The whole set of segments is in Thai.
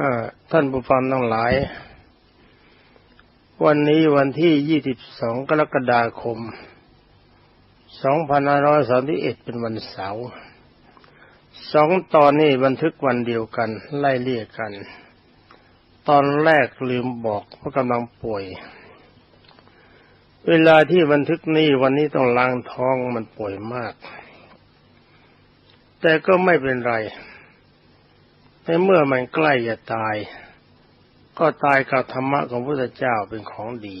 อท่านผู้ฟังทั้งหลาย วันนี้วันที่ 22 กรกฎาคม 2531 เป็นวันเสาร์สองตอนนี้บันทึกวันเดียวกัน ไล่เลี่ยกัน ตอนแรกลืมบอกเพราะกำลังป่วย เวลาที่บันทึกนี้วันนี้ต้องล้างท้องมันป่วยมาก แต่ก็ไม่เป็นไร ในเมื่อมันใกล้จะตาย ก็ตายกับธรรมะของพระพุทธเจ้าเป็นของดี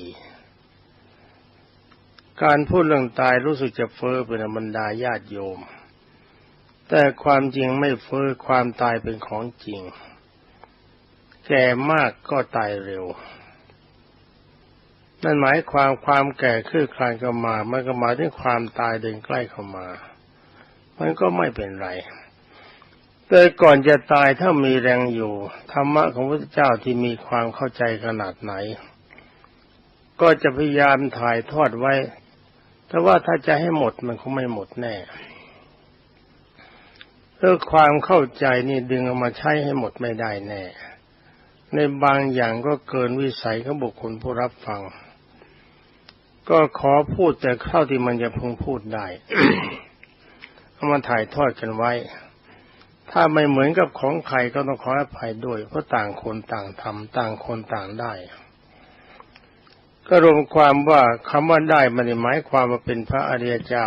การพูดเรื่องตายรู้สึกจะเฟ้อเป็นบรรดาญาติโยม แต่ความจริงไม่เฟ้อความตายเป็นของจริง แก่มากก็ตายเร็วนั่นหมายความความแก่คือคลานเข้ามามันก็หมายถึงความตายเดินใกล้เข้ามา มันก็ไม่เป็นไร แต่ก่อนจะตายถ้ามีแรงอยู่ ธรรมะของพระเจ้าที่มีความเข้าใจขนาดไหน ก็จะพยายามถ่ายทอดไว้ แต่ว่าถ้าจะให้หมดมันคงไม่หมดแน่เพื่อความเข้าใจนี่ดึงเอามาใช้ให้หมดไม่ได้แน่ ในบางอย่างก็เกินวิสัยของบุคคลผู้รับฟัง ก็ขอพูดแต่เข้าที่มันจะพึงพูดได้ เอามาถ่ายทอดกันไว้ ถ้าไม่เหมือนกับของใครก็ต้องขออภัยด้วย เพราะต่างคนต่างทำต่างคนต่างได้ ก็รวมความว่าคำว่าได้มันหมายความว่าเป็นพระอริยเจ้า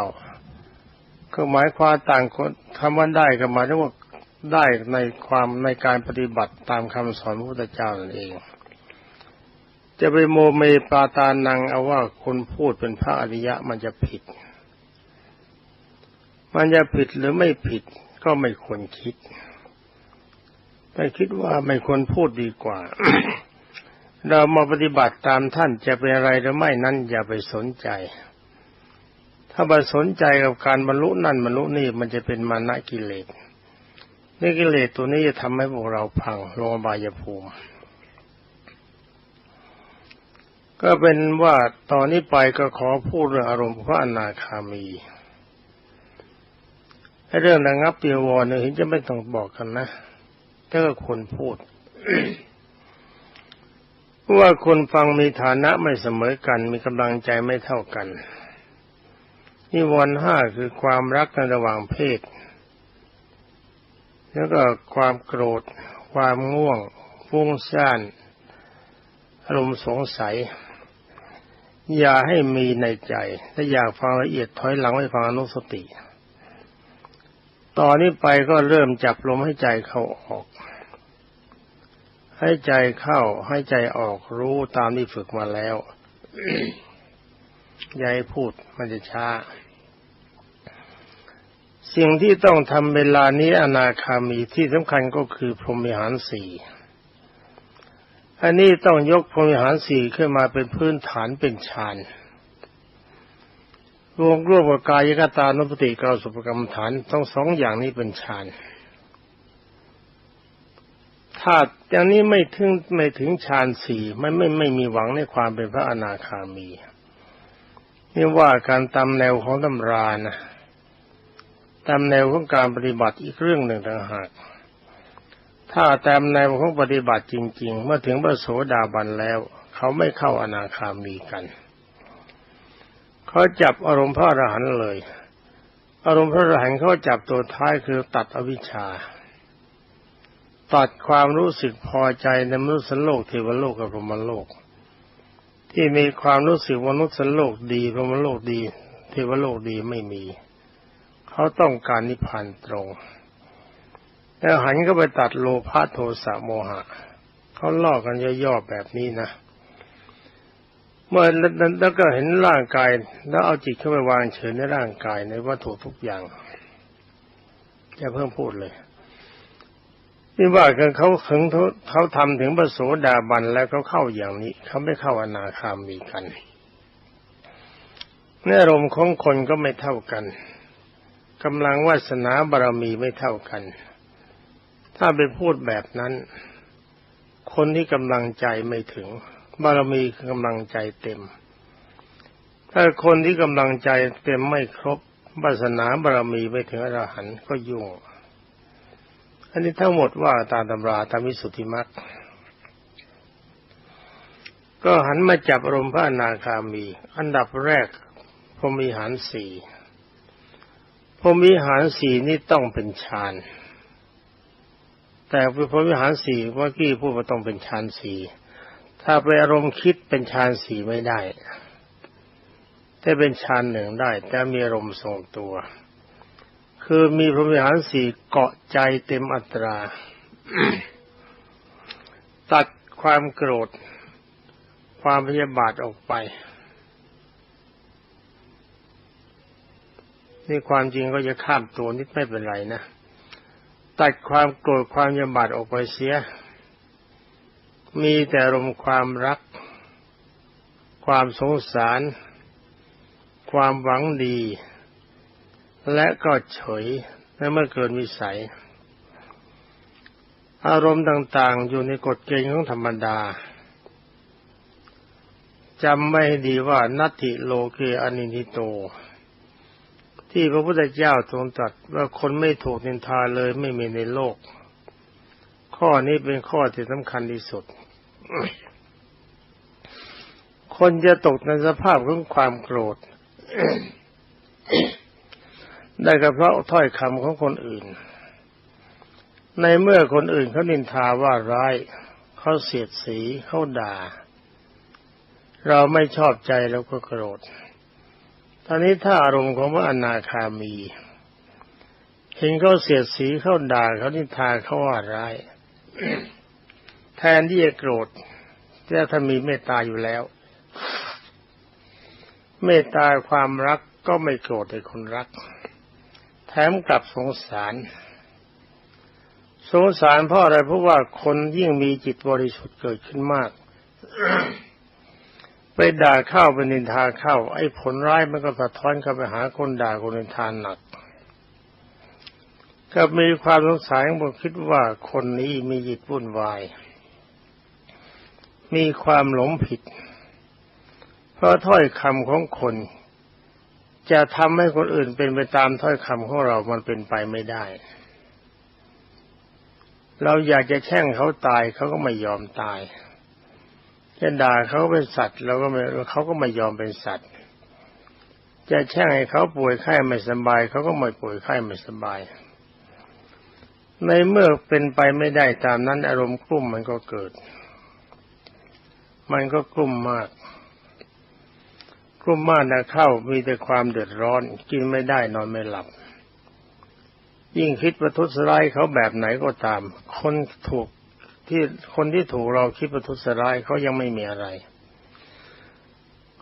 ก็หมายความต่างคนคำว่าได้ก็หมายถึงว่าได้ในความในการปฏิบัติตามคำสอนพระพุทธเจ้านั่นเอง จะไปโมเมปาตานังเอาว่าคนพูดเป็นพระอริยะมันจะผิด มันจะผิดหรือไม่ผิด ก็ไม่ควรคิด แต่คิดว่าไม่ควรพูดดีกว่า เรามาปฏิบัติตามท่านจะเป็นอะไรหรือไม่นั้นอย่าไปสนใจ ถ้าไปสนใจกับการบรรลุนั่นบรรลุนี่มันจะเป็นมานะกิเลสนี่กิเลสตัวนี้จะทำให้พวกเราพังลงบายภูมิ ก็เป็นว่าตอนนี้ไปก็ขอพูดเรื่องอารมณ์พระอนาคามี เรื่องระงับเปียวรเนี่ยเห็นจะไม่ต้องบอกกันนะถ้าก็คนพูดว่าคนฟังมีฐานะไม่เสมอกัน มีกำลังใจไม่เท่ากันนิวรณ์ห้าคือความรักในระหว่างเพศ แล้วก็ความโกรธ ความง่วงฟุ้งซ่านอารมณ์สงสัย อย่าให้มีในใจ ถ้าอยากฟังละเอียดถอยหลังไว้ฟังอนุสติ ตอนนี้ไปก็เริ่มจับลมให้ใจเข้าออก ให้ใจเข้าให้ใจออกรู้ตามที่ฝึกมาแล้วยายพูดมันจะช้า สิ่งที่ต้องทำเวลานี้อนาคามีที่สำคัญก็คือพรหมิหารสี่อันนี้ต้องยกพรหมิหารสี่ขึ้นมาเป็นพื้นฐานเป็นฌาน รวมรวมกับกายกตานุปติกาสุปกรรมฐานต้องสองอย่างนี้เป็นฌานถ้าอย่างนี้ไม่ถึงไม่ถึงฌานสี่ไม่ไม่ไม่มีหวังในความเป็นพระอนาคามีนี่ว่าการตามแนวของตำรานะตามแนวของการปฏิบัติอีกเรื่องหนึ่งต่างหาก ถ้าตามแนวของปฏิบัติจริง ๆ เมื่อถึงพระโสดาบันแล้ว เขาไม่เข้าอนาคามีกัน เขาจับอารมณ์พระอรหันต์เลย อารมณ์พระอรหันต์เขาจับตัวท้ายคือตัดอวิชชา ตัดความรู้สึกพอใจในมนุษย์โลกเทวโลกกับพรหมโลก ที่มีความรู้สึกมนุษย์โลกดีพรหมโลกดี เทวโลกดีไม่มี เขาต้องการนิพพานตรงแล้วหันก็ไปตัดโลภะโทสะโมหะเขาล่อกันย่อๆแบบนี้นะ เมื่อแล้วก็เห็นร่างกาย แล้วเอาจิตเข้าไปวางเฉยในร่างกายในวัตถุทุกอย่างจะเพิ่มพูดเลยนี่ว่ากันเขาถึงเขาทำถึงประโสดาบันแล้วเขาเข้าอย่างนี้ เขาไม่เข้าอนาคามีกันเนื้อรมของคนก็ไม่เท่ากันกำลังวาสนาบารมีไม่เท่ากัน ถ้าไปพูดแบบนั้น คนที่กำลังใจไม่ถึง บารมีคือกำลังใจเต็ม ถ้าคนที่กำลังใจเต็มไม่ครบวาสนาบารมีไปถึงอรหันต์ก็ยุ่ง อันนี้ทั้งหมดว่าตามตำราตามวิสุทธิมรรคก็หันมาจับอารมณ์พระอนาคามี อันดับแรกพรมีหารสี่พรมีหารสี่นี่ต้องเป็นฌานแต่พรมีหารสี่เมื่อกี้พูดว่าต้องเป็นฌานสี่ ถ้าไปอารมณ์คิดเป็นฌานสี่ไม่ได้แต่เป็นฌานหนึ่งได้ แต่มีอารมณ์ทรงตัว คือมีพรหมิหารสี่เกาะใจเต็มอัตรา ตัดความโกรธ ความพยาบาทออกไปนี่ความจริงก็จะข้ามตัวนิดไม่เป็นไรนะ ตัดความโกรธความยาบาทออกไปเสีย มีแต่รมความรัก ความสงสาร ความหวังดี และก็เฉยและเมื่อเกินวิสัย อารมณ์ต่างๆ อยู่ในกฎเกณฑ์ของธรรมดาจำไม่ดีว่านัตติโลเกอนินิโต ที่พระพุทธเจ้าทรงตรัสว่าคนไม่ถูกนินทาเลยไม่มีในโลก ข้อนี้เป็นข้อที่สำคัญที่สุด คนจะตกในสภาพของความโกรธ ได้ก็เพราะถ้อยคำของคนอื่น ในเมื่อคนอื่นเขานินทาว่าร้ายเขาเสียดสีเขาด่า เราไม่ชอบใจแล้วก็โกรธตอนนี้ถ้าอารมณ์ของพระอนาคามี เห็นเขาเสียดสีเขาด่าเขานินทาเขาว่าร้าย แทนที่จะโกรธแต่ถ้ามีเมตตาอยู่แล้ว เมตตาความรักก็ไม่โกรธในคนรัก แถมกลับสงสาร สงสารเพราะอะไรเพราะว่าคนยิ่งมีจิตบริสุทธิ์เกิดขึ้นมาก ไปด่าเข้าไปนินทาเข้า ไอ้ผลร้ายมันก็สะท้อนเข้าไปหาคนด่าคนนินทานหนักก็มีความสงสัยผมคิดว่าคนนี้มีจิตวุ่นวาย มีความหลงผิด เพราะถ้อยคำของคน จะทำให้คนอื่นเป็นไปตามถ้อยคำของเรามันเป็นไปไม่ได้ เราอยากจะแช่งเขาตายเขาก็ไม่ยอมตายจะด่าเขาเป็นสัตว์เราก็ไม่เขาก็ไม่ยอมเป็นสัตว์ จะแช่งให้เขาป่วยไข้ไม่สบายเขาก็ไม่ป่วยไข้ไม่สบาย ในเมื่อเป็นไปไม่ได้ตามนั้นอารมณ์กลุ่มมันก็เกิด มันก็กลุ่มมากกลุ่มมานนะเข้ามีแต่ความเดือดร้อน กินไม่ได้นอนไม่หลับ ยิ่งคิดประทุษร้ายเขาแบบไหนก็ตาม คนถูกที่คนที่ถูกเราคิดประทุษร้ายเขายังไม่มีอะไร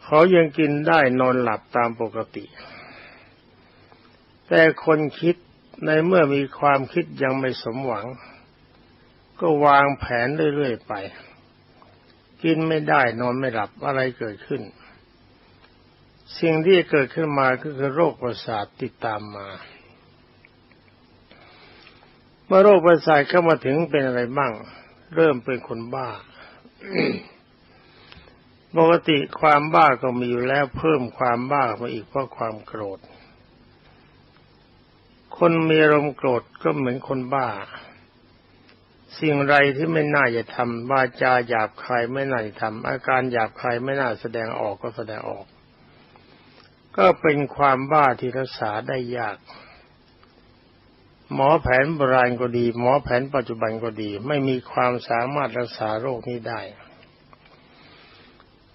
เขายังกินได้นอนหลับตามปกติ แต่คนคิดในเมื่อมีความคิดยังไม่สมหวัง ก็วางแผนเรื่อยๆไป กินไม่ได้นอนไม่หลับอะไรเกิดขึ้น สิ่งที่เกิดขึ้นมาก็คือโรคประสาทติดตามมาเมื่อโรคประสาทเข้ามาถึงเป็นอะไรบ้าง เริ่มเป็นคนบ้าปกติความบ้าก็มีอยู่แล้วเพิ่มความบ้ามาอีกเพราะความโกรธ คนมีอารมณ์โกรธก็เหมือนคนบ้า สิ่งไรที่ไม่น่าจะทำวาจาหยาบคายไม่น่าจะทำอาการหยาบคายไม่น่าแสดงออกก็แสดงออก ก็เป็นความบ้าที่รักษาได้ยาก หมอแผนโบราณก็ดี หมอแผนปัจจุบันก็ดี ไม่มีความสามารถรักษาโรคนี้ได้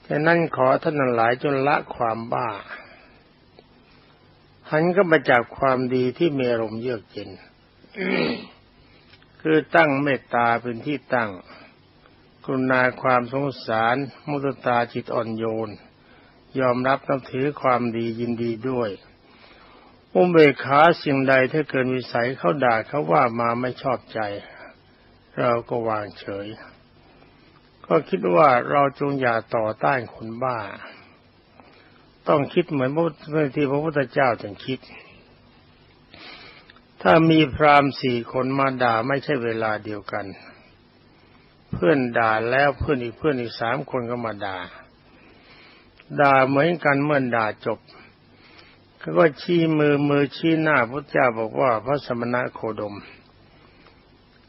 ฉะนั้นขอท่านหลายจนละความบ้า หันก็มาจากความดีที่มีอารมณ์เยือกเย็น คือตั้งเมตตาเป็นที่ตั้ง กรุณาความสงสารมุตตาจิตอ่อนโยน ยอมรับนับถือความดียินดีด้วยอุเบกขาสิ่งใดถ้าเกินวิสัยเขาด่าเขาว่ามาไม่ชอบใจ เราก็วางเฉย ก็คิดว่าเราจงอย่าต่อต้านคนบ้า ต้องคิดเหมือนที่พระพุทธเจ้าจึงคิด ถ้ามีพรามสี่คนมาด่าไม่ใช่เวลาเดียวกัน เพื่อนด่าแล้วเพื่อนอีกเพื่อนอีกสามคนก็มาด่า ด่าเหมือนกันเมื่อด่าจบเขาก็ชี้มือมือชี้หน้าพระเจ้าบอกว่าพระสมณะโคดม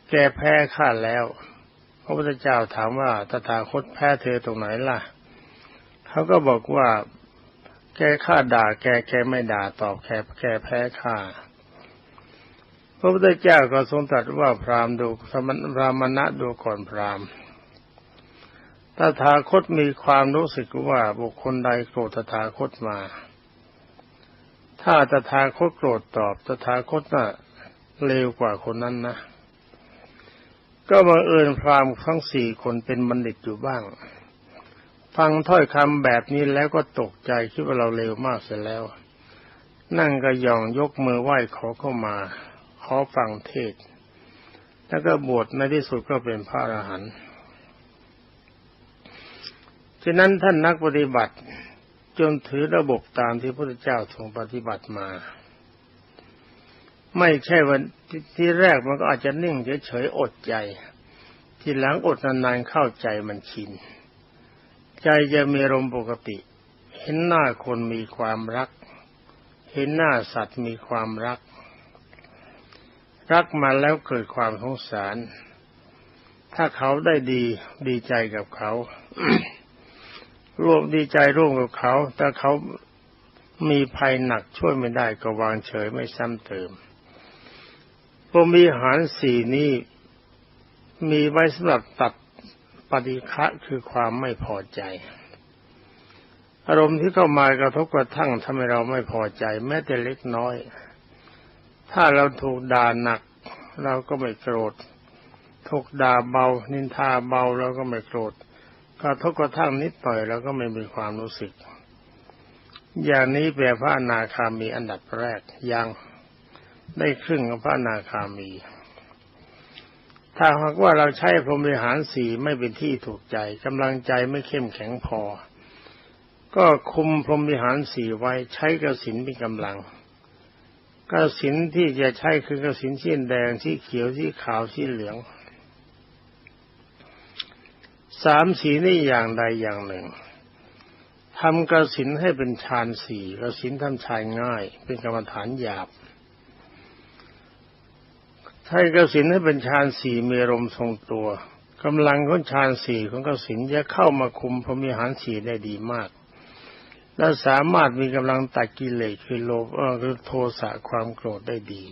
แกแพ้ข้าแล้ว พระพุทธเจ้าถามว่าตถาคตแพ้เธอตรงไหนล่ะ เขาก็บอกว่า แกข้าด่า แกแกไม่ด่าตอบแกแกแพ้ข้า พระพุทธเจ้าก็ทรงตรัสว่าพรามดูสมณพรามณะดูก่อนพรามตถาคตมีความรู้สึกว่าบุคคลใดโกรธตถาคตมา ถ้าตถาคตโกรธตอบตถาคตน่ะเลวกว่าคนนั้นนะ ก็บังเอิญพรามทั้งสี่คนเป็นบัณฑิตอยู่บ้าง ฟังถ้อยคำแบบนี้แล้วก็ตกใจคิดว่าเราเลวมากเสียแล้ว นั่งก็ย่องยกมือไหว้ขอเข้ามา ขอฟังเทศ แล้วก็บวชในที่สุดก็เป็นพระอรหันต์ฉะนั้นท่านนักปฏิบัติจนถือระบบตามที่พระพุทธเจ้าทรงปฏิบัติมา ไม่ใช่วันที่แรกมันก็อาจจะนิ่งเฉยๆอดใจ ทีหลังอดนานๆเข้าใจมันชิน ใจจะมีลมปกติ เห็นหน้าคนมีความรัก เห็นหน้าสัตว์มีความรัก รักมาแล้วเกิดความสงสาร ถ้าเขาได้ดีดีใจกับเขาร่วมดีใจร่วมกับเขา แต่เขามีภัยหนักช่วยไม่ได้ก็วางเฉยไม่ซ้ำเติมพรมีหารสี่นี้มีไว้สำหรับตัดปฏิฆะคือความไม่พอใจ อารมณ์ที่เข้ามากระทบกระทั่งทำให้เราไม่พอใจ แม้แต่เล็กน้อย ถ้าเราถูกด่าหนัก เราก็ไม่โกรธ ถูกด่าเบา นินทาเบาเราก็ไม่โกรธกระทบกระทั่งนิดหน่อยเราก็ไม่มีความรู้สึก อย่างนี้แปลพระอนาคามีอันดับแรกยังได้ครึ่งของพระอนาคามี ถ้าหากว่าเราใช้พรหมวิหารสีไม่เป็นที่ถูกใจกำลังใจไม่เข้มแข็งพอ ก็คุมพรหมวิหารสีไว้ใช้กระสินเป็นกำลัง กระสินที่จะใช้คือกระสินสีแดงสีเขียวสีขาวสีเหลืองสามสีนี่อย่างใดอย่างหนึ่งทำกระสินให้เป็นฌานสี่กระสินทำฌานง่าย เป็นกรรมฐานหยาบให้กสินให้เป็นฌานสี่มีลมทรงตัวกำลังของฌานสี่ของกสินจะเข้ามาคุมพรมิหารสี่ได้ดีมาก และสามารถมีกำลังตัดกิเลสคือโลภคือโทสะความโกรธได้ดี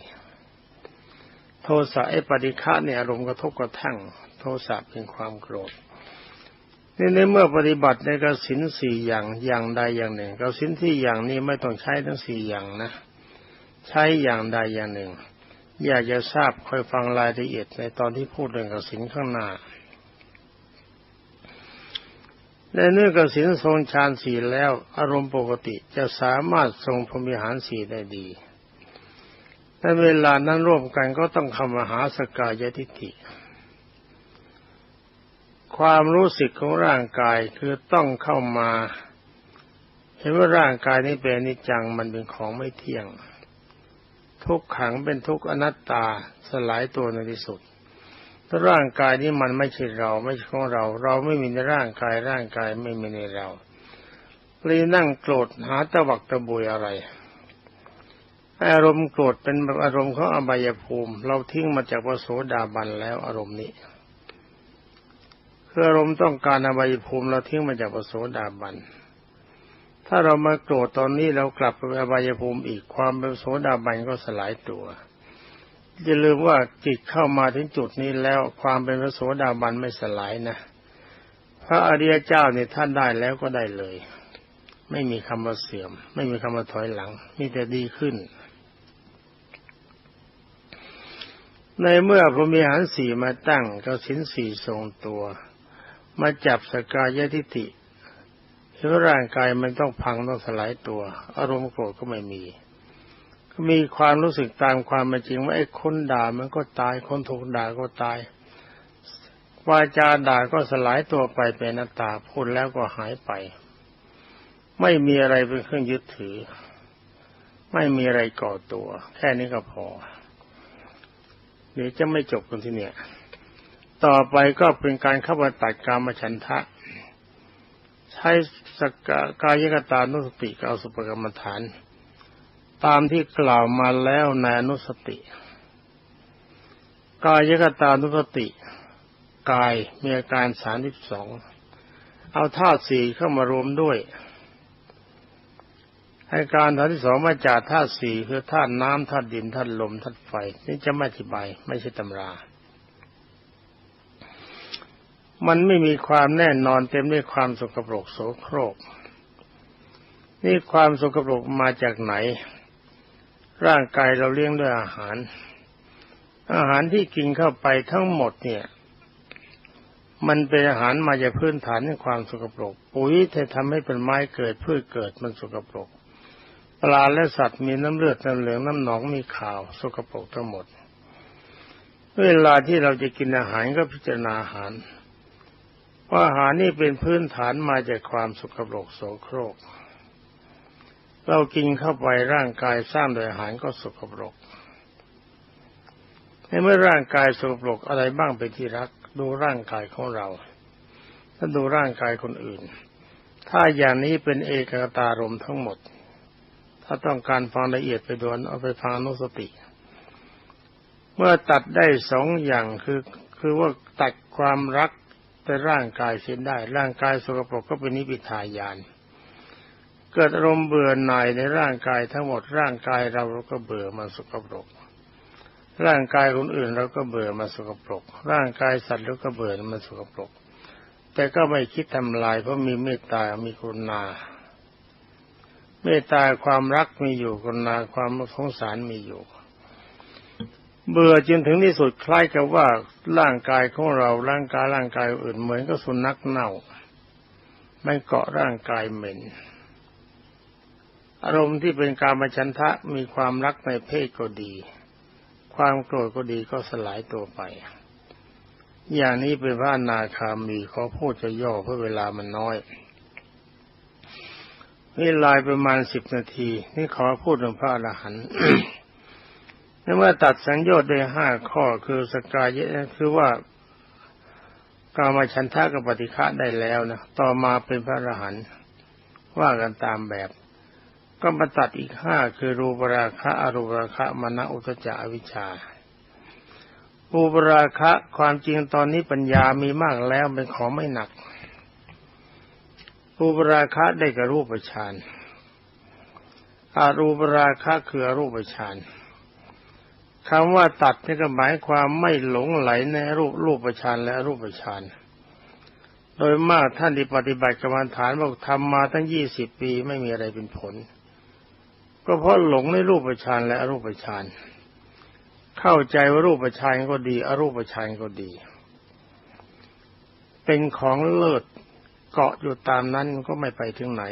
โทสะไอ้ปฏิฆะเนี่ยอารมณ์กระทบกระทั่ง โทสะเป็นความโกรธนี่ในเมื่อปฏิบัติในกสินสี่อย่างอย่างใดอย่างหนึ่งกสินที่อย่างนี้ไม่ต้องใช้ทั้งสี่อย่างนะ ใช้อย่างใดอย่างหนึ่ง อยากจะทราบคอยฟังรายละเอียดในตอนที่พูดเรื่องกสินข้างหน้า ในเนื้อกสินทรงฌานสี่แล้ว อารมณ์ปกติจะสามารถทรงพรมิหารสี่ได้ดีในเวลานั้นร่วมกันก็ต้องคำมหาสกายทิฏฐิ ความรู้สึกของร่างกายคือต้องเข้ามา เห็นว่าร่างกายนี้เป็นนิจังมันเป็นของไม่เที่ยง ทุกขังเป็นทุกอนัตตาสลายตัวในที่สุด ร่างกายนี้มันไม่ใช่เรา ไม่ใช่ของเรา เราไม่มีในร่างกายร่างกายไม่มีในเราเลยนั่งโกรธหาตะวักตะบุยอะไรอารมณ์โกรธเป็นอารมณ์ของอบายภูมิ เราทิ้งมาจากพระโสดาบันแล้วอารมณ์นี้คืออารมณ์ต้องการอบายภูมิเราทิ้งมาจากปโสดาบันถ้าเรามาโกรธตอนนี้เรากลับไปอบายภูมิอีกความเป็นโสดาบันก็สลายตัว อย่าลืมว่าจิตเข้ามาถึงจุดนี้แล้วความเป็นพระโสดาบันไม่สลายนะ พระอริยเจ้าเนี่ยท่านได้แล้วก็ได้เลย ไม่มีคำว่าเสื่อม ไม่มีคำว่าถอยหลังมีแต่ดีขึ้น ในเมื่อพรหมีหารสี่มาตั้งก็สินสี่ทรงตัว มาจับสกายทิฏฐิเห็นร่างกายมันต้องพังต้องสลายตัว อารมณ์โกรธก็ไม่มี มีความรู้สึกตามความเป็นจริงว่าไอ้คนด่ามันก็ตาย คนถูกด่าก็ตายวาจาด่าก็สลายตัวไปเป็นนัตตาพูดแล้วก็หายไป ไม่มีอะไรเป็นเครื่องยึดถือ ไม่มีอะไรก่อตัว แค่นี้ก็พอเดี๋ยวจะไม่จบกันที่เนี่ย ต่อไปก็เป็นการเข้าไปตัดกามฉันทะ ใช้สกกายกตานุสติกับสุปกรรมฐาน ตามที่กล่าวมาแล้วในอนุสติ กายกตานุสติ กายมีอาการสามสิบสองเอาธาตุสี่เข้ามารวมด้วยอาการฐานที่สองมาจากธาตุสี่คือธาตุน้ำธาตุดินธาตุลมธาตุไฟ นี่จะไม่อธิบายไม่ใช่ตำรา มันไม่มีความแน่นอนเต็มด้วยความสกปรกโสโครกนี่ความสกปรกมาจากไหน ร่างกายเราเลี้ยงด้วยอาหาร อาหารที่กินเข้าไปทั้งหมดเนี่ย มันเป็นอาหารมาจากพื้นฐานในความสกปรก ปุ๋ยที่ทำให้เป็นไม้เกิดพืชเกิดมันสกปรก ปลาและสัตว์มีน้ำเลือดน้ำเหลืองน้ำหนองมีขาว สกปรกทั้งหมด เวลาที่เราจะกินอาหารก็พิจารณาอาหารว่าอาหารนี่เป็นพื้นฐานมาจากความสกปรกโสโครก เรากินเข้าไปร่างกายสร้างโดยอาหารก็สกปรกในเมื่อร่างกายสกปรกอะไรบ้างเป็นที่รัก ดูร่างกายของเรา ถ้าดูร่างกายคนอื่น ถ้าอย่างนี้เป็นเอกตารมทั้งหมด ถ้าต้องการฟังละเอียดไปดวนเอาไปฟังนุสติ เมื่อตัดได้สองอย่างคือคือว่าตัดความรักในร่างกายเสียได้ ร่างกายสกปรกก็เป็นนิพิทายาน เกิดอารมณ์เบื่อหน่ายในร่างกายทั้งหมดร่างกายเราเราก็เบื่อมันสกปรก ร่างกายคนอื่นเราก็เบื่อมันสกปรก ร่างกายสัตว์เราก็เบื่อมันสกปรก แต่ก็ไม่คิดทำลายเพราะมีเมตตา มีกรุณา เมตตาความรักมีอยู่กรุณาความสงสารมีอยู่ เบื่อจนถึงที่สุดคล้ายกับว่าร่างกายของเราร่างกายร่างกายอื่นเหมือนกับสุนัขเน่าไม่เกาะร่างกายเหม็น อารมณ์ที่เป็นการมาชันทะมีความรักในเพศก็ดี ความโกรธก็ดีก็สลายตัวไป อย่างนี้เป็นพระนาคามีขอพูดจะย่อเพราะเวลามันน้อยนี่ลายประมาณสิบนาที นี่ขอพูดถึงพระอรหันต์นี่เมื่อตัดสังโยชน์ได้ห้าข้อคือสกายะคือว่ากามาชันทะกับปฏิฆะได้แล้วนะต่อมาเป็นพระอรหันต์ว่ากันตามแบบ ก็มาตัดอีกห้าคือรูปราคะอรูปราคะมณอุตจาวิชารูปราคะความจริงตอนนี้ปัญญามีมากแล้วเป็นของไม่หนักรูปราคะได้กับรูปฌานอารูปราคะคือรูปฌานคำว่าตัดนี่ก็หมายความไม่หลงไหลในรูปรูปฌานและรูปฌานโดยมากท่านที่ปฏิบัติกรรมฐานบอกทำมาตั้งยี่สิบปีไม่มีอะไรเป็นผล ก็เพราะหลงในรูปฌานและอรูปฌานเข้าใจว่ารูปฌานก็ดี อรูปฌานก็ดี เป็นของเลิศเกาะอยู่ตามนั้นก็ไม่ไปถึงไหน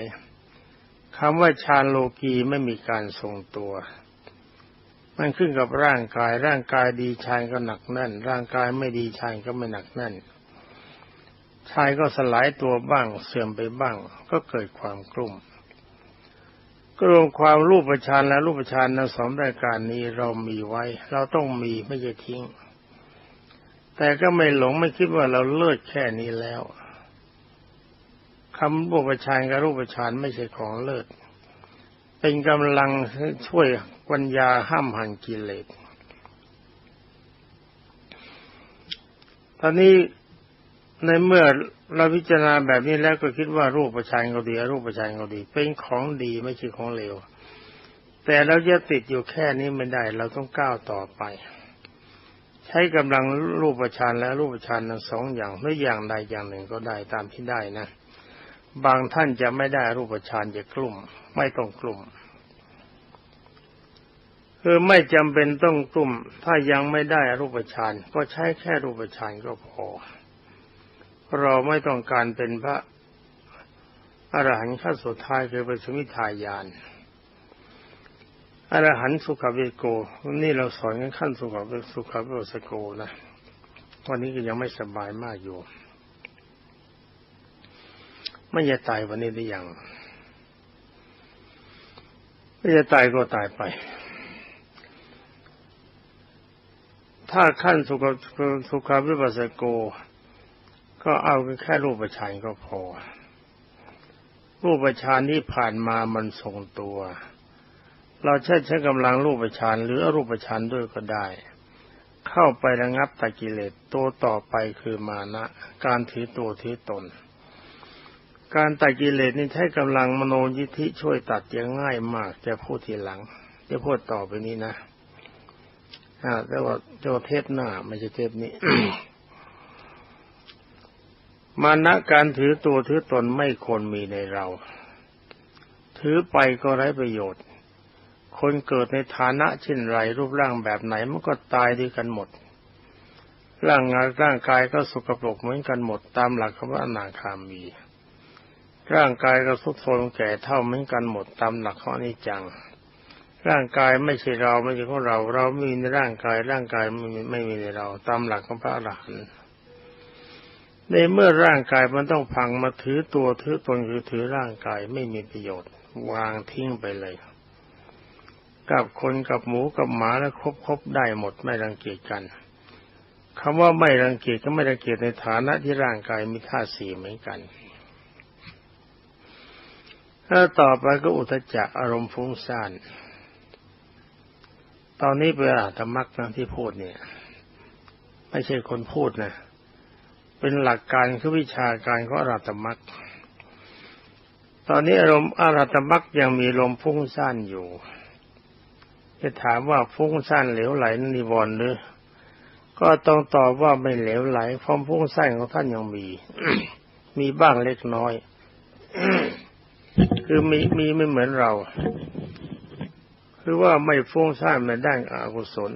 คำว่าฌานโลกีไม่มีการทรงตัว มันขึ้นกับร่างกาย ร่างกายดีฌานก็หนักแน่น ร่างกายไม่ดีฌานก็ไม่หนักแน่นชายก็สลายตัวบ้างเสื่อมไปบ้าง ก็เกิดความกลุ่ม ก็รวมความรูปประชานและรูปประชานในสองรายการนี้เรามีไว้ เราต้องมีไม่ใช่ทิ้ง แต่ก็ไม่หลงไม่คิดว่าเราเลิศแค่นี้แล้วคำรูปฌานกับรูปฌานไม่ใช่ของเลิศเป็นกำลังช่วยปัญญาห้ามหันกิเลสตอนนี้ ในเมื่อเราพิจารณาแบบนี้แล้วก็คิดว่ารูปฌานก็ดีรูปฌานก็ดี เป็นของดีไม่ใช่ของเลวแต่เราจะติดอยู่แค่นี้ไม่ได้ เราต้องก้าวต่อไป ใช้กำลังรูปฌานและรูปฌานทั้งสองอย่างหรืออย่างใดอย่างหนึ่งก็ได้ตามที่ได้นะ บางท่านจะไม่ได้รูปฌานจะกลุ่ม ไม่ต้องกลุ่มคือไม่จำเป็นต้องกลุ่ม ถ้ายังไม่ได้รูปฌานก็ใช้แค่รูปฌานก็พอ เราไม่ต้องการเป็นพระอรหันต์ขั้นสุดท้ายคือเป็นสมิทายานอรหันต์สุขเวโก นี่เราสอนกันขั้นสุขเวสุขเวสโกนะวันนี้ก็ยังไม่สบายมากอยู่ ไม่จะตายวันนี้ได้ยังไม่จะตายก็ตายไป ถ้าขั้นสุขสุขวิปัสสโก ก็เอาแค่รูปฌานก็พอ รูปฌานที่ผ่านมามันทรงตัว เราใช้ใช้กำลังรูปฌานหรืออรูปฌานด้วยก็ได้ เข้าไประงับตะกิเลสตัวต่อไปคือมานะ การถือตัวถือตน การตัดกิเลสนี่ใช้กำลังมโนยิธิช่วยตัดอย่างง่ายมากจะพูดทีหลังจะพูดต่อไปนี้นะอ่าแต่ว่าเจ้าเทปหน้าไม่ใช่เทปนี้ มานะการถือตัวถือตนไม่ควรมีในเรา ถือไปก็ไร้ประโยชน์ คนเกิดในฐานะเช่นไรรูปร่างแบบไหนมันก็ตายด้วยกันหมด ร่างงานร่างกายก็สกปรกเหมือนกันหมดตามหลักคำว่าอนาคามี ร่างกายก็ทุกโทรมแก่เท่าเหมือนกันหมดตามหลักของอนิจัง ร่างกายไม่ใช่เราไม่ใช่ของเรา เราไม่มีในร่างกายร่างกายไม่มีไม่มีในเรา ตามหลักของพระอรหันต์ ในเมื่อร่างกายมันต้องพังมาถือตัวถือตนคือถือร่างกายไม่มีประโยชน์ วางทิ้งไปเลย กับคนกับหมูกับหมาแล้วครบครบได้หมดไม่รังเกียจกันคำว่าไม่รังเกียจก็ไม่รังเกียจในฐานะที่ร่างกายมีธาตุสี่เหมือนกันถ้าต่อไปก็อุทจักอารมณ์ฟุ้งซ่านตอนนี้เป็นอาธรรมักนะที่พูดเนี่ย ไม่ใช่คนพูดนะ เป็นหลักการคือวิชาการของอรัตมักตอนนี้อารมณ์อรัตมักยังมีลมฟุ้งซ่านอยู่ จะถามว่าฟุ้งซ่านเหลวไหลนิวรณ์หรือ ก็ต้องตอบว่าไม่เหลวไหลความฟุ้งซ่านของท่านยังมี มีบ้างเล็กน้อย คือมีมีไม่เหมือนเรา คือว่าไม่ฟุ้งซ่านในด้านอกุศล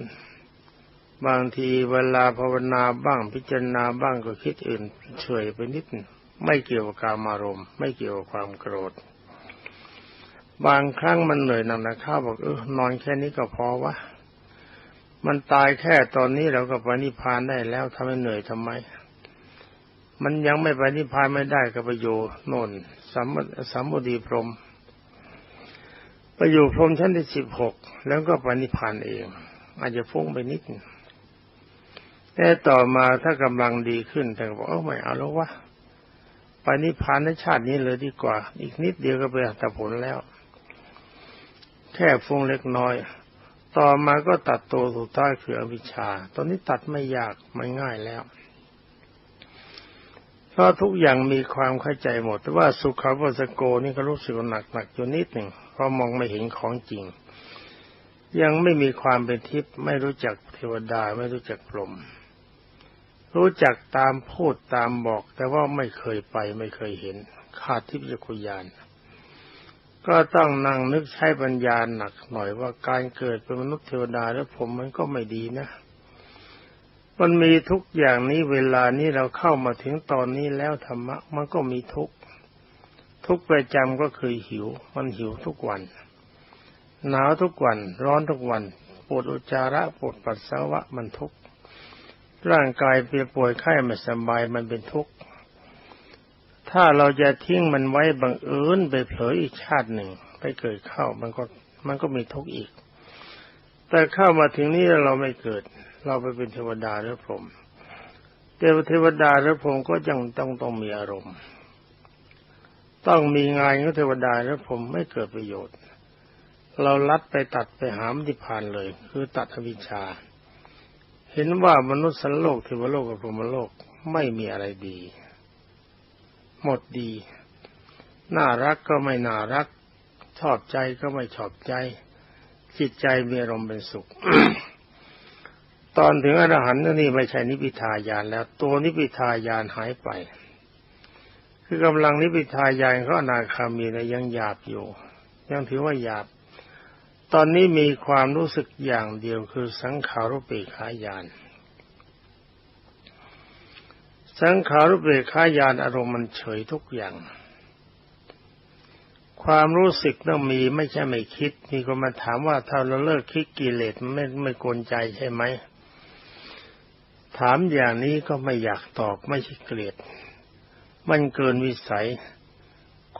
บางทีเวลาภาวนาบ้างพิจารณาบ้างก็คิดอื่นเฉยไปนิด ไม่เกี่ยวกับการอารมณ์ไม่เกี่ยวกับความโกรธ บางครั้งมันเหนื่อยหนักนะข้าบอกเออนอนแค่นี้ก็พอวะมันตายแค่ตอนนี้เราก็ไปนิพพานได้แล้วทำให้เหนื่อยทำไม มันยังไม่ไปนิพพานไม่ได้ก็ไปอยู่โน่นสัมสัมบุดีพรมไปอยู่พรมชั้นที่สิบหกแล้วก็ไปนิพพานเอง อาจจะฟุ้งไปนิด แต่ต่อมาถ้ากำลังดีขึ้นแต่บอกเออไม่เอาแล้ววะไปนิพพานในชาตินี้เลยดีกว่า อีกนิดเดียวก็ไปอัตผลแล้ว แค่ฟุ้งเล็กน้อย ต่อมาก็ตัดตัวสุดท้ายคืออวิชชา ตอนนี้ตัดไม่ยากไม่ง่ายแล้วเพราะทุกอย่างมีความเข้าใจหมด แต่ว่าสุขาวสโกนี่ก็รู้สึกหนักหนักอยู่นิดหนึ่งเพราะมองไม่เห็นของจริง ยังไม่มีความเป็นทิพย์ไม่รู้จักเทวดาไม่รู้จักพรหม รู้จักตามพูดตามบอก แต่ว่าไม่เคยไปไม่เคยเห็น ขาดทิพยคุยานก็ต้องนั่งนึกใช้ปัญญาหนักหน่อยว่าการเกิดเป็นมนุษย์เทวดาแล้วผมมันก็ไม่ดีนะ มันมีทุกอย่างนี้เวลานี้เราเข้ามาถึงตอนนี้แล้วธรรมะมันก็มีทุกทุกประจำก็คือหิว มันหิวทุกวัน หนาวทุกวัน ร้อนทุกวันปวดอุจจาระปวดปัสสาวะมันทุก ร่างกายเปียป่วยไข้ไม่สบายมันเป็นทุกข์ ถ้าเราจะทิ้งมันไว้บังเอิญไปเผลออีกชาติหนึ่ง ไปเกิดเข้ามันก็มันก็มีทุกข์อีก แต่เข้ามาถึงนี้เราไม่เกิด เราไปเป็นเทวดาหรือพรหมแต่เทวดาหรือพรหมก็ยังต้องต้องมีอารมณ์ ต้องมีงานของเทวดาหรือพรหมไม่เกิดประโยชน์ เราลัดไปตัดไปหามนิพพานเลย คือตัดอวิชชา เห็นว่ามนุษย์สันโลกเทวโลกกับพรหมโลกไม่มีอะไรดี หมดดี น่ารักก็ไม่น่ารัก ชอบใจก็ไม่ชอบใจ จิตใจมีอารมณ์เป็นสุข ตอนถึงอรหันต์นี่ไม่ใช่นิพิทายานแล้ว ตัวนิพิทายานหายไป คือกำลังนิพิทายานเขาอนาคามีนะยังหยาบอยู่ ยังถือว่าหยาบ ตอนนี้มีความรู้สึกอย่างเดียวคือสังขารุเปขายาน สังขารุเปขายานอารมณ์มันเฉยทุกอย่าง ความรู้สึกต้องมีไม่ใช่ไม่คิด มีคนมาถามว่าถ้าเราเลิกคิดกิเลสไม่ไม่กวนใจใช่ไหม ถามอย่างนี้ก็ไม่อยากตอบไม่ใช่เกลียด มันเกินวิสัย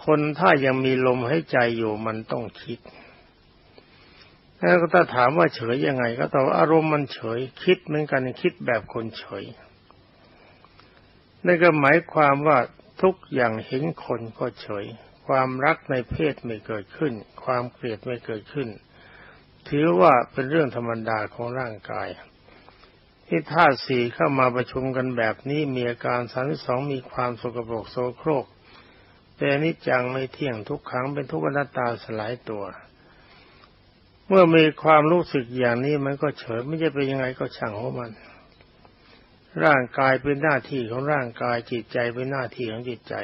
คนถ้ายังมีลมหายใจอยู่มันต้องคิด แล้วก็ถ้าถามว่าเฉยยังไง ก็ตอบอารมณ์มันเฉย คิดเหมือนกันคิดแบบคนเฉยนั่นก็หมายความว่าทุกอย่างเห็นคนก็เฉย ความรักในเพศไม่เกิดขึ้น ความเกลียดไม่เกิดขึ้น ถือว่าเป็นเรื่องธรรมดาของร่างกาย ที่ธาตุสี่เข้ามาประชุมกันแบบนี้มีอาการสามสองมีความสกปรกโสโครกเป็นนิจจังไม่เที่ยงทุกขังเป็นทุกขนัตตาสลายตัว เมื่อมีความรู้สึกอย่างนี้มันก็เฉยไม่ใช่เป็นยังไงก็ช่างของมัน ร่างกายเป็นหน้าที่ของร่างกายจิตใจเป็นหน้าที่ของจิตใจ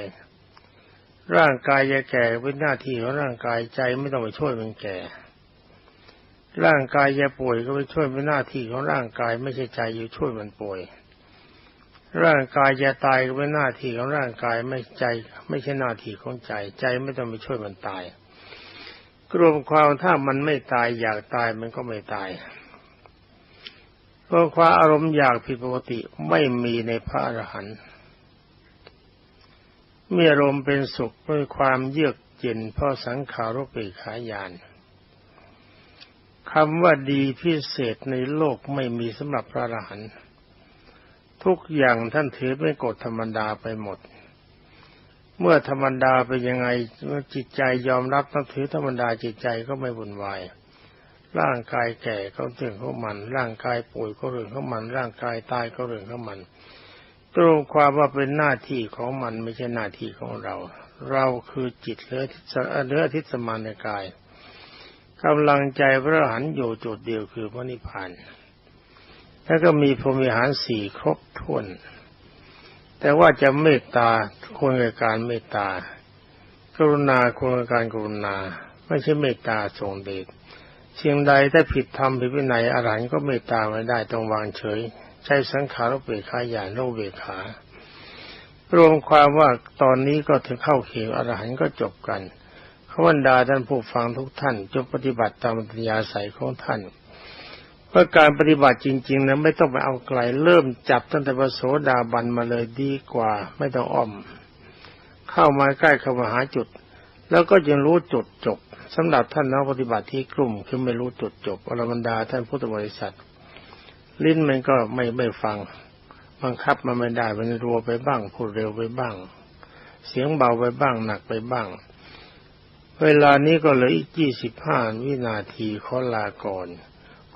ร่างกายจะแก่เป็นหน้าที่ของร่างกายใจไม่ต้องไปช่วยมันแก่ ร่างกายจะป่วยก็ไปช่วยเป็นหน้าที่ของร่างกายไม่ใช่ใจอยู่ช่วยมันป่วยร่างกายจะตายก็เป็นหน้าที่ของร่างกายไม่ใจ ไม่ใช่หน้าที่ของใจ ใจไม่ต้องไปช่วยมันตาย รวมความถ้ามันไม่ตายอยากตายมันก็ไม่ตายเพราะความอารมณ์อยากผิดปกติไม่มีในพระอรหันต์มีอารมณ์เป็นสุขด้วยความเยือกเย็นเพราะสังขารปิขายานคำว่าดีพิเศษในโลกไม่มีสำหรับพระอรหันต์ทุกอย่างท่านถือเป็นกฎธรรมดาไปหมด เมื่อธรรมดาเป็นยังไงเมื่อจิตใจยอมรับนับถือธรรมดาจิตใจก็ไม่วุ่นวายร่างกายแก่ก็เรื่องของมัน ร่างกายป่วยก็เรื่องของมัน ร่างกายตายก็เรื่องของมัน ตรงความว่าเป็นหน้าที่ของมันไม่ใช่หน้าที่ของเรา เราคือจิตเลือทิศเลือทิศมานในกายกำลังใจพระหันอยู่จุดเดียวคือพระนิพพานแล้วก็มีพรหมิหารสี่ครบถ้วน แต่ว่าจะเมตตาควรกับการเมตตา กรุณาควรกับการกรุณา ไม่ใช่เมตตาทรงเดชเชียงใดถ้าผิดธรรมผิดวินัยอรหันต์ก็เมตตาไม่ได้ต้องวางเฉย ใช้สังขารเปรขาญาณโลเบขารวมความว่าตอนนี้ก็ถึงเข้าเขตอรหันต์ก็จบกันขบรรดาท่านผู้ฟังทุกท่านจงปฏิบัติตามปัญญาใสของท่าน เพื่อการปฏิบัติจริง ๆนะไม่ต้องไปเอาไกลเริ่มจับตั้งแต่พระโสดาบันมาเลยดีกว่า ไม่ต้องอ้อม เข้ามาใกล้เข้ามาหาจุด แล้วก็ยังรู้จุดจบสำหรับท่านนักปฏิบัติที่กลุ่มคือไม่รู้จุดจบอรบรรดาท่านพุทธบริษัท ลิ้นมันก็ไม่ไม่ฟัง บังคับมันไม่ได้มันรัวไปบ้างพูดเร็วไปบ้าง เสียงเบาไปบ้างหนักไปบ้าง เวลานี้ก็เหลืออีกยี่สิบห้าวินาทีขอลาก่อน